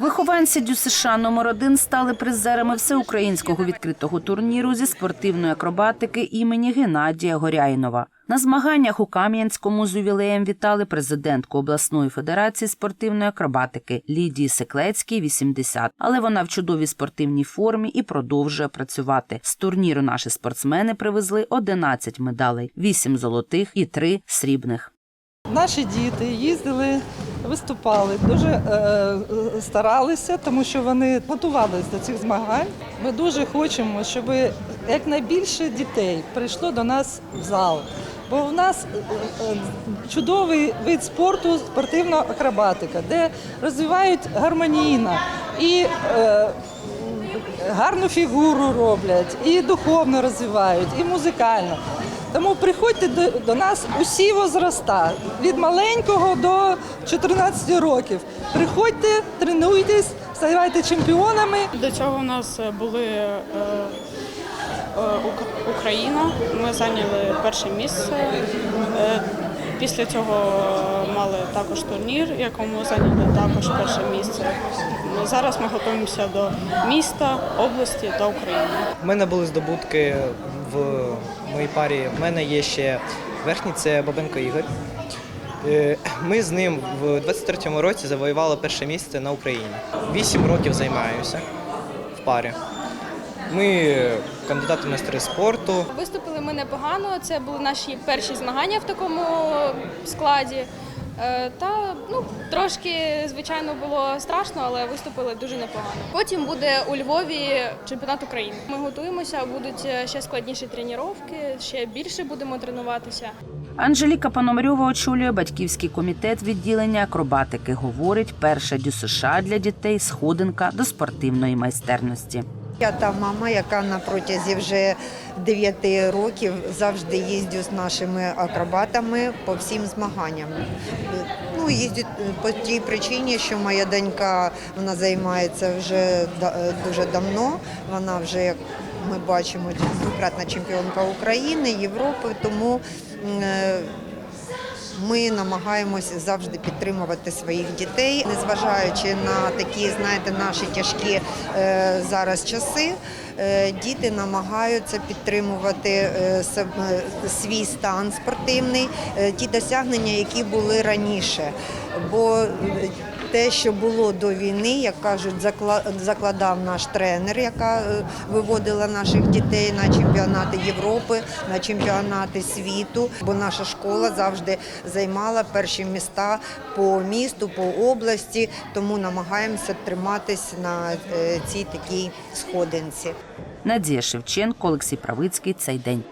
Вихованці ДЮСШ номер 1 стали призерами всеукраїнського відкритого турніру зі спортивної акробатики імені Геннадія Горяйнова. На змаганнях у Кам'янському з ювілеєм вітали президентку обласної федерації спортивної акробатики Лідії Секлецькій 80. Але вона в чудовій спортивній формі і продовжує працювати. З турніру наші спортсмени привезли 11 медалей, 8 золотих і 3 срібних. Наші діти їздили, виступали, дуже е, старалися, тому що вони готувалися до цих змагань. Ми дуже хочемо, щоб якнайбільше дітей прийшло до нас в зал. Бо в нас е, е, чудовий вид спорту спортивна акробатика, де розвивають гармонійно і е, гарну фігуру роблять, і духовно розвивають, і музикально. Тому приходьте до, до нас усі возраста, від маленького до 14 років. Приходьте, тренуйтесь, ставайте чемпіонами. До цього у нас були е, е, Україна. Ми зайняли перше місце. Е, Після цього мали також турнір, якому зайняли також перше місце. Зараз ми готуємося до міста, області та України. У мене були здобутки в моїй парі. В мене є ще верхній, це Бабенко Ігор. Е, Ми з ним в 23-му році завоювали перше місце на Україні. Вісім років займаюся в парі. Ми кандидати в майстри спорту. Виступили ми непогано. Це були наші перші змагання в такому складі. Е, Та ну трошки, звичайно, було страшно, але виступили дуже непогано. Потім буде у Львові чемпіонат України. Ми готуємося, будуть е, ще складніші тренування, ще більше будемо тренуватися. Анжеліка Пономарьова очолює батьківський комітет відділення акробатики. Говорить, перша ДЮСШ для дітей сходинка до спортивної майстерності. Я та мама, яка на протязі вже 9 років завжди їздю з нашими акробатами по всім змаганням. Ну, їздю по тій причині, що моя донька вона займається вже дуже давно. Вона вже, як ми бачимо, двократна чемпіонка України, Європи, тому е, ми намагаємося завжди підтримувати своїх дітей, незважаючи на такі, знаєте, наші тяжкі е, зараз часи. е, Діти намагаються підтримувати е, свій стан спортивний, ті досягнення, які були раніше. Бо те, що було до війни, як кажуть, закла- закладав наш тренер, яка е, виводила наших дітей на чемпіонати Європи, на чемпіонати світу. Бо наша школа завжди займала перші міста по місту, по області, тому намагаємося триматись на е, цій такій сходинці. Надія Шевченко, Олексій Правицький. Цей день.